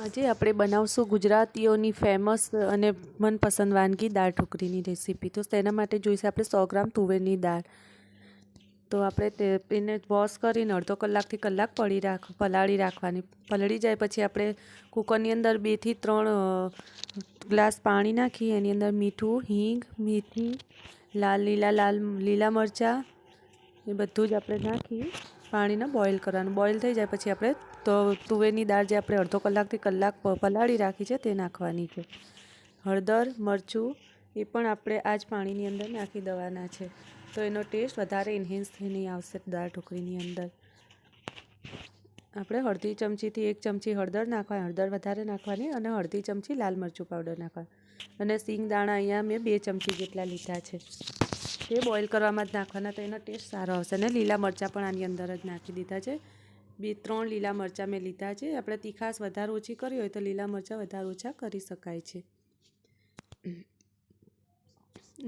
આજે આપણે બનાવશું ગુજરાતીઓની ફેમસ અને મનપસંદ વાનગી દાળ ઢોકળીની રેસીપી તો તેના માટે જોઈશે આપણે સો ગ્રામ તુવેરની દાળ. તો આપણે એને વોશ કરીને અડધો કલાકથી કલાક પડી રાખ, પલાળી રાખવાની. પલળી જાય પછી આપણે કુકરની અંદર બેથી ત્રણ ગ્લાસ પાણી નાખી, એની અંદર મીઠું, હિંગ મીઠી લાલ લીલા લાલ લીલા મરચાં, એ બધું જ આપણે નાખી. પાણીને બોઇલ કરવાનું. બોઇલ થઈ જાય પછી આપણે તો તુવેરની દાળ જે આપણે અડધો કલાકથી કલાક પલાળી રાખી છે તે નાખવાની છે. હળદર, મરચું એ પણ આપણે આ જ પાણીની અંદર નાખી દેવાના છે. તો એનો ટેસ્ટ વધારે ઇન્હેન્સ થઈને આવશે દાળ ઢોકળીની અંદર. આપણે હળદી ચમચીથી એક ચમચી હળદર નાખવાની, હળદર વધારે નાખવાની અને હળદી ચમચી લાલ મરચું પાવડર નાખવા. અને સિંગ દાણા અહીંયા મેં બે ચમચી જેટલા લીધા છે. તે બોઇલ કરવામાં જ નાખવાના, તો એનો ટેસ્ટ સારો આવશે. અને લીલા મરચાં પણ આની અંદર જ નાખી દીધા છે. બે, ત્રણ લીલા મરચાં મેં લીધા છે. આપણે તીખાશ વધારે ઓછી કરી હોય તો લીલા મરચાં વધારે ઓછા કરી શકાય છે.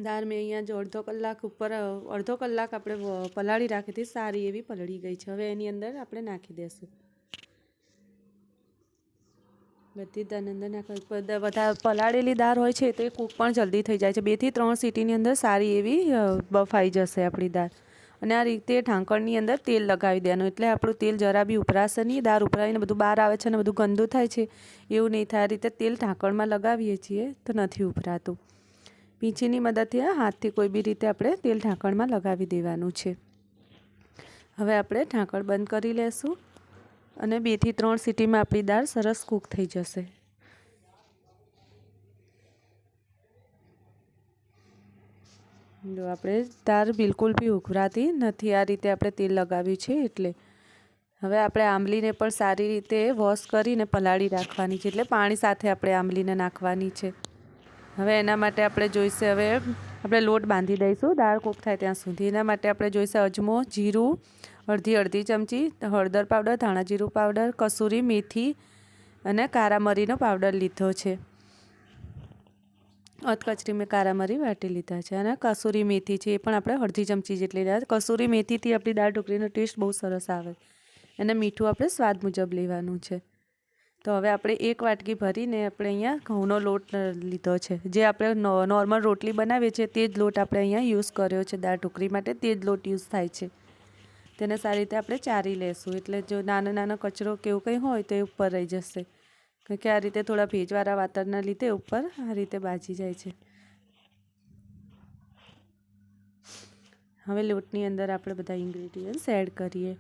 દાળ મેં અહીંયા જો અડધો કલાક ઉપર, અડધો કલાક આપણે પલાળી રાખી હતી. સારી એવી પલળી ગઈ છે. હવે એની અંદર આપણે નાખી દઈશું બધી નાખવા બધા પલાળેલી દાળ હોય છે તો એ કૂક પણ જલ્દી થઈ જાય છે. બેથી ત્રણ સીટીની અંદર સારી એવી બફાઈ જશે આપણી દાળ અને આ રીતે ઢાંકણની અંદર તેલ લગાવી દેવાનું. એટલે આપણું તેલ જરા બી ઉભરાશે નહીં દાળ ઉપરાવીને બધું બહાર આવે છે અને બધું ગંદુ થાય છે. એવું નહીં થાય. આ રીતે તેલ ઢાંકણમાં લગાવીએ છીએ તો નથી ઉભરાતું. પીંછીની મદદથી હાથથી કોઈ બી રીતે આપણે તેલ ઢાંકણમાં લગાવી દેવાનું છે. હવે આપણે ઢાંકણ બંધ કરી લેશું. અને બેથી ત્રણ સીટીમાં આપણી દાળ સરસ કૂક થઈ જશે. જો આપણે દાળ બિલકુલ બી ઉઘરાતી નથી, આ રીતે આપણે તેલ લગાવ્યું છે એટલે. હવે આપણે આંબલીને પણ સારી રીતે વોશ કરીને પલાળી રાખવાની છે, એટલે પાણી સાથે આપણે આંબલીને નાખવાની છે. હવે એના માટે આપણે જોઈશે હવે આપણે લોટ બાંધી દઈશું, દાળ કૂક થાય ત્યાં સુધી. એના માટે આપણે જોઈશે અજમો, જીરું અડધી અડધી ચમચી હળદર પાવડર, ધાણાજીરું પાવડર, કસૂરી મેથી અને કારા મરીનો પાવડર લીધો છે. અધકચરી મેં કારા મરી વાટી લીધા છે અને કસૂરી મેથી છે એ પણ આપણે અડધી ચમચી જેટલી લીધા કસૂરી મેથીથી આપણી દાળ ઢોકળીનો ટેસ્ટ બહુ સરસ આવે અને મીઠું આપણે સ્વાદ મુજબ લેવાનું છે. તો હવે આપણે એક વાટકી ભરીને આપણે અહીંયા ઘઉંનો લોટ લીધો છે. જે આપણે નોર્મલ રોટલી બનાવીએ છીએ તે જ લોટ આપણે અહીંયા યુઝ કર્યો છે દાળ ઢોકળી માટે. તે જ લોટ યુઝ થાય છે. તેને સારી રીતે આપણે ચારી લેશું. એટલે જો નાનો નાનો કચરો કે એવું કંઈ હોય તો એ ઉપર રહી જશે. કારણ કે આ રીતે થોડા ભેજવાળા વાતાવરણના લીધે ઉપર આ રીતે બાજી જાય છે. હવે લોટની અંદર આપણે બધા ઇન્ગ્રેડિયન્ટ્સ એડ કરીએ.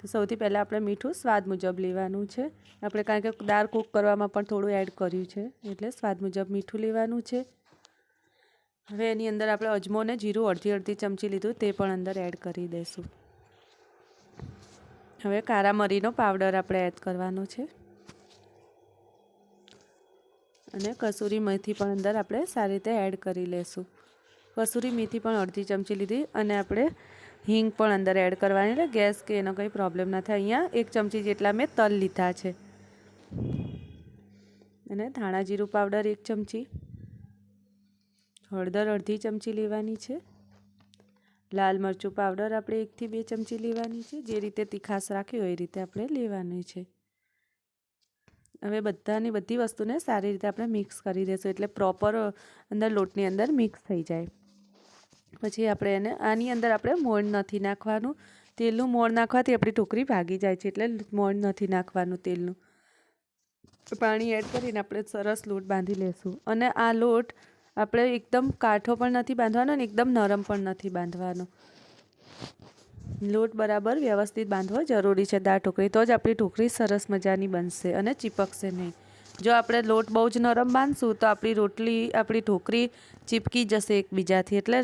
તો સૌથી પહેલાં આપણે મીઠું સ્વાદ મુજબ લેવાનું છે. આપણે કારણ કે દાળ કૂક કરવામાં પણ થોડું એડ કર્યું છે. એટલે સ્વાદ મુજબ મીઠું લેવાનું છે. હવે એની અંદર આપણે અજમો ને જીરું અડધી અડધી ચમચી લીધું તે પણ અંદર એડ કરી દઈશું. હવે કારા મરીનો પાવડર આપણે એડ કરવાનો છે. અને કસૂરી મેથી પણ અંદર આપણે સારી રીતે એડ કરી લેશું. કસૂરી મેથી પણ અડધી ચમચી લીધી અને આપણે હિંગ પણ અંદર એડ કરવાની એટલે ગેસ કે એનો કંઈ પ્રોબ્લેમ ના થાય. અહીંયા એક ચમચી જેટલા મેં તલ લીધા છે. અને ધાણા જીરું પાવડર એક ચમચી. હળદર અડધી ચમચી લેવાની છે. લાલ મરચું પાવડર આપણે એકથી બે ચમચી લેવાની છે. જે રીતે તીખાસ રાખી હોય એ રીતે આપણે લેવાની છે. હવે બધાની બધી વસ્તુને સારી રીતે આપણે મિક્સ કરી દઈશું એટલે પ્રોપર અંદર લોટની અંદર મિક્સ થઈ જાય. પછી આપણે એને આની અંદર આપણે મોણ નથી નાખવાનું. તેલનું મોણ નાખવાથી આપણી ટોકરી ભાગી જાય છે એટલે મોણ નથી નાખવાનું તેલનું. પાણી એડ કરીને આપણે સરસ લોટ બાંધી લેશું. અને આ લોટ આપણે એકદમ કાઠો પણ નથી બાંધવાનો અને એકદમ નરમ પણ નથી બાંધવાનો. લોટ બરાબર વ્યવસ્થિત બાંધવો જરૂરી છે દાળ ઢોકળી, તો જ આપણી ઢોકળી સરસ મજાની બનશે અને ચીપકશે નહીં. જો આપણે લોટ બહુ જ નરમ બાંધશું, તો આપણી રોટલી, આપણી ઢોકળી ચીપકી જશે એકબીજાથી. એટલે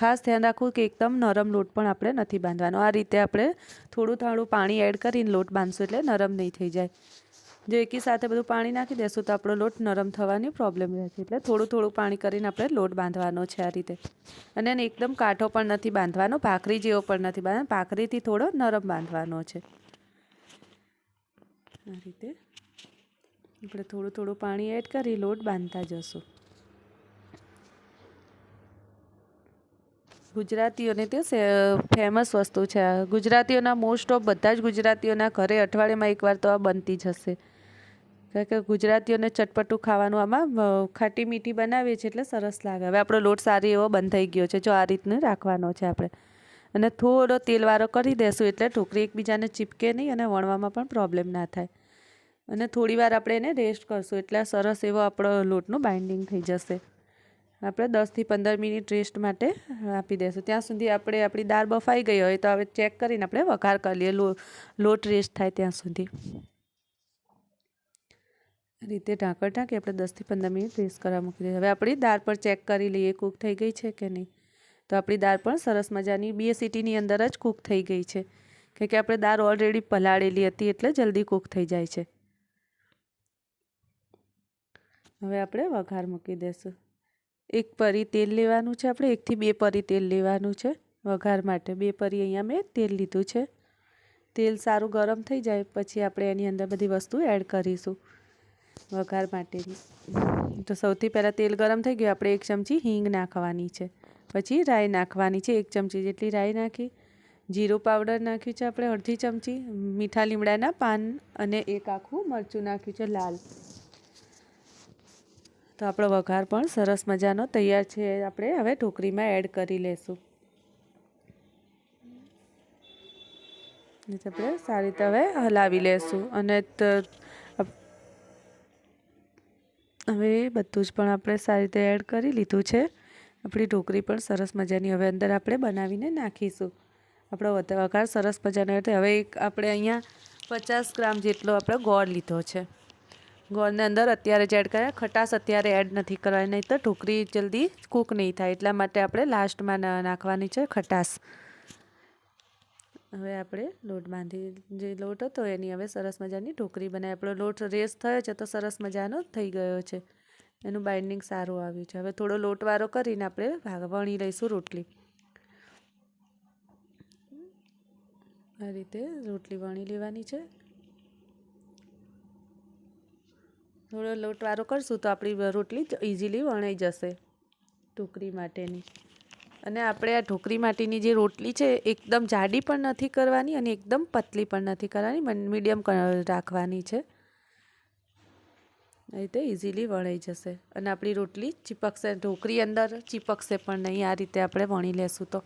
ખાસ ધ્યાન રાખવું કે એકદમ નરમ લોટ પણ આપણે નથી બાંધવાનો. આ રીતે આપણે થોડું થોડું પાણી એડ કરીને લોટ બાંધશું એટલે નરમ નહીં થઈ જાય. જો એકી સાથે બધું પાણી નાખી દેશું તો આપણો લોટ નરમ થવાની પ્રોબ્લેમ રહે છે. એટલે થોડું થોડું પાણી કરીને આપણે લોટ બાંધવાનો છે આ રીતે. અને એને એકદમ કાઠો પણ નથી બાંધવાનો, ભાખરી જેવો પણ નથી બાંધવાનો, ભાખરીથી થોડો નરમ બાંધવાનો છે. આ રીતે આપણે થોડું થોડું પાણી એડ કરી લોટ બાંધતા જશું. ગુજરાતીઓને તે ફેમસ વસ્તુ છે ગુજરાતીઓના મોસ્ટ ઓફ બધા જ ગુજરાતીઓના ઘરે અઠવાડિયામાં એકવાર તો આ બનતી જ હશે. કારણ કે ગુજરાતીઓને ચટપટું ખાવાનું આમાં ખાટી મીઠી બનાવીએ છીએ એટલે સરસ લાગે. હવે આપણો લોટ સારી એવો બંધ થઈ ગયો છે, જો આ રીતનું રાખવાનો છે આપણે. અને થોડો તેલવાળો કરી દેશું એટલે ઢોકળી એકબીજાને ચીપકે નહીં અને વણવામાં પણ પ્રોબ્લેમ ના થાય. અને થોડી વાર આપણે એને રેસ્ટ કરશું એટલે સરસ એવો આપણો લોટનું બાઇન્ડિંગ થઈ જશે. આપણે દસથી પંદર મિનિટ રેસ્ટ માટે આપી દઈશું ત્યાં સુધી આપણે આપણી દાળ બફાઈ ગઈ હોય તો હવે ચેક કરીને આપણે વઘાર કરી લઈએ. લોટ રેસ્ટ થાય ત્યાં સુધી. રીતે ઢાંકણ ઢાંકી આપણે દસથી પંદર મિનિટ રેસ્ટ કરવા મૂકી દઈએ. હવે આપણી દાળ પર ચેક કરી લઈએ કૂક થઈ ગઈ છે કે નહીં. તો આપણી દાળ પણ સરસ મજાની બે સીટીની અંદર જ કૂક થઈ ગઈ છે. કે કે આપણે દાળ ઓલરેડી પલાળેલી હતી એટલે જલ્દી કૂક થઈ જાય છે. હવે આપણે વઘાર મૂકી દઈશું એક પરી તેલ લેવાનું છે આપણે, એકથી બે પરી તેલ લેવાનું છે વઘાર માટે. બે પરી અહીંયા મેં તેલ લીધું છે. તેલ સારું ગરમ થઈ જાય, પછી આપણે એની અંદર બધી વસ્તુ એડ કરીશું. વઘાર માટેની. તો સૌથી પહેલાં તેલ ગરમ થઈ ગયું. આપણે એક ચમચી હિંગ નાખવાની છે. પછી રાઈ નાખવાની છે. એક ચમચી જેટલી રાઈ નાખી. જીરું પાવડર નાખ્યું છે આપણે અડધી ચમચી. મીઠા લીમડાના પાન અને એક આખું મરચું નાખ્યું છે લાલ. તો આપણો વઘાર પણ સરસ મજાનો તૈયાર છે. આપણે હવે ઢોકળીમાં એડ કરી લેશું. આપણે સારી રીતે હવે હલાવી લેશું. અને હવે બધું જ પણ આપણે સારી રીતે એડ કરી લીધું છે. આપણી ઢોકળી પણ સરસ મજાની હવે અંદર આપણે બનાવીને નાખીશું. આપણો વઘાર સરસ મજાનો એટલે હવે એક આપણે અહીંયા પચાસ ગ્રામ જેટલો આપણે ગોળ લીધો છે. ગોળને અંદર અત્યારે જ એડ કર્યા. ખટાશ અત્યારે એડ નથી કરવાની નહીં તો ઢોકળી જલ્દી કૂક નહીં થાય. એટલા માટે આપણે લાસ્ટમાં નાખવાની છે ખટાશ. હવે આપણે લોટ બાંધી, જે લોટ હતો એની હવે સરસ મજાની ઢોકળી બનાવી. આપણો લોટ રેસ થયો છે તો સરસ મજાનો થઈ ગયો છે. એનું બાઇન્ડિંગ સારું આવ્યું છે. હવે થોડો લોટવાળો કરીને આપણે ભાગ- વણી લઈશું રોટલી. આ રીતે રોટલી વણી લેવાની છે. થોડો લોટવાળો કરશું તો આપણી રોટલી ઇઝીલી વણાઈ જશે ઢોકળી માટેની. અને આપણે આ ઢોકળી માટીની જે રોટલી છે, એકદમ જાડી પણ નથી કરવાની અને એકદમ પતલી પણ નથી કરવાની મીડિયમ રાખવાની છે. રીતે ઇઝીલી વણાઈ જશે. અને આપણી રોટલી ચીપકશે, ઢોકળી અંદર ચીપકશે પણ નહીં, આ રીતે આપણે વણી લેશું તો.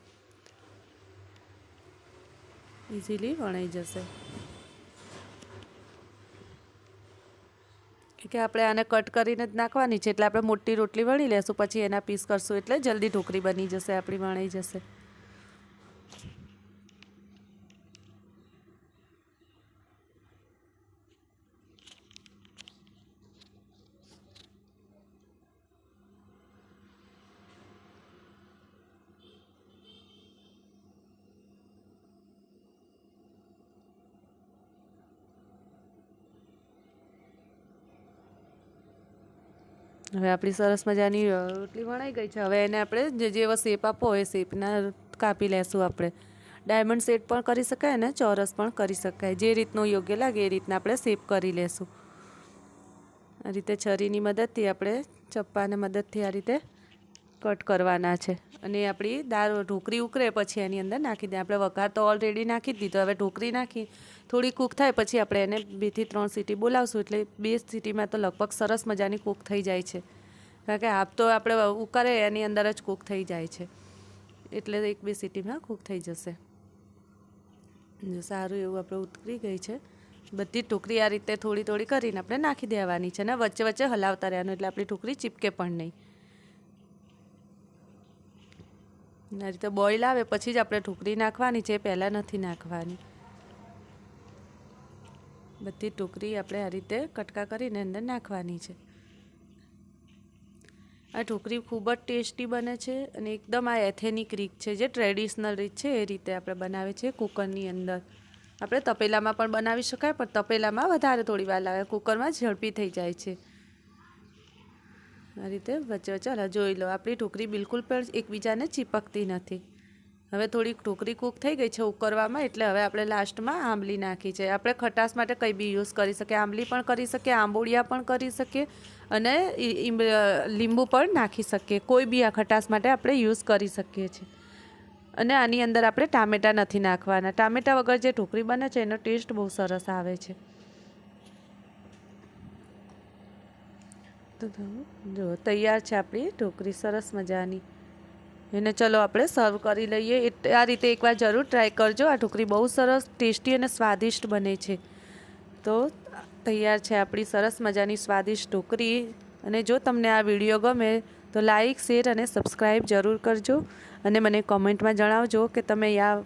ઇઝીલી વણાઈ જશે. કે આપણે આને કટ કરીને જ નાખવાની છે એટલે આપણે મોટી રોટલી વણી લેશું, પછી એના પીસ કરશું એટલે જલ્દી ઢોકળી બની જશે, આપણી વણાઈ જશે. હવે આપણી સરસ મજાની રોટલી વણાઈ ગઈ છે. હવે એને આપણે જે જેવો શેપ હોય એ શેપના કાપી લેશું આપણે. ડાયમંડ શેપ પણ કરી શકાય અને ચોરસ પણ કરી શકાય. જે રીતનું યોગ્ય લાગે એ રીતના આપણે શેપ કરી લેશું. આ રીતે છરીની મદદથી આપણે, ચપ્પાને મદદથી આ રીતે કટ કરવાના છે. અને આપણી દાળ ઢોકળી ઉકળે પછી એની અંદર નાખી દે. આપણે વઘાર તો ઓલરેડી નાખી જ દીધો. હવે ઢોકળી નાખી. થોડી કૂક થાય પછી આપણે એને બેથી ત્રણ સીટી બોલાવશું. એટલે બે સીટીમાં તો લગભગ સરસ મજાની કૂક થઈ જાય છે. કારણ કે હાફ તો આપણે ઉકારે એની અંદર જ કૂક થઈ જાય છે. એટલે એક બે સીટીમાં કૂક થઈ જશે. સારું એવું આપણે ઉતરી ગઈ છે. બધી જ આ રીતે થોડી થોડી કરીને આપણે નાખી દેવાની છે ને વચ્ચે વચ્ચે હલાવતા રહેવાનું. એટલે આપણી ઢોકળી ચીપકે પણ નહીં. આ રીતે બોઇલ આવે, પછી જ આપણે ઢોકળી નાખવાની છે પહેલાં નથી નાખવાની. બધી ઢોકળી આપણે આ રીતે કટકા કરીને અંદર નાખવાની છે. આ ઢોકળી ખૂબ જ ટેસ્ટી બને છે અને એકદમ આ એથેનિક રીત છે, જે ટ્રેડિશનલ રીત છે, એ રીતે આપણે બનાવે છે કુકરની અંદર. આપણે તપેલામાં પણ બનાવી શકાય, પણ તપેલામાં વધારે થોડી વાર લાગે. કુકરમાં ઝડપી થઈ જાય છે. આ રીતે વચ્ચે વચ્ચે. હલા જોઈ લો, આપણી ઢોકરી બિલકુલ પણ એકબીજાને ચીપકતી નથી. હવે થોડીક ઢોકળી કૂક થઈ ગઈ છે ઉકરવામાં, એટલે હવે આપણે લાસ્ટમાં આંબલી નાખી છે. આપણે ખટાશ માટે કંઈ બી યુઝ કરી શકીએ, આંબલી પણ કરી શકીએ આંબોળિયા પણ કરી શકીએ, અને લીંબુ પણ નાખી શકીએ. કોઈ બી આ ખટાશ માટે આપણે યુઝ કરી શકીએ છીએ. અને આની અંદર આપણે ટામેટાં નથી નાખવાના. ટામેટાં વગર જે ઢોકળી બને છે, એનો ટેસ્ટ બહુ સરસ આવે છે. જો, તૈયાર છે આપણી ઢોકળી, સરસ મજાની. એને ચલો આપણે સર્વ કરી લઈએ. આ રીતે એકવાર જરૂર ટ્રાય કરજો. આ ઢોકરી બહુ સરસ, ટેસ્ટી અને સ્વાદિષ્ટ બને છે. તો તૈયાર છે આપણી સરસ મજાની સ્વાદિષ્ટ ઢોકરી અને જો તમને આ વીડિયો ગમે તો લાઈક શેર અને સબસ્ક્રાઈબ જરૂર કરજો. અને મને કોમેન્ટમાં જણાવજો કે તમે આ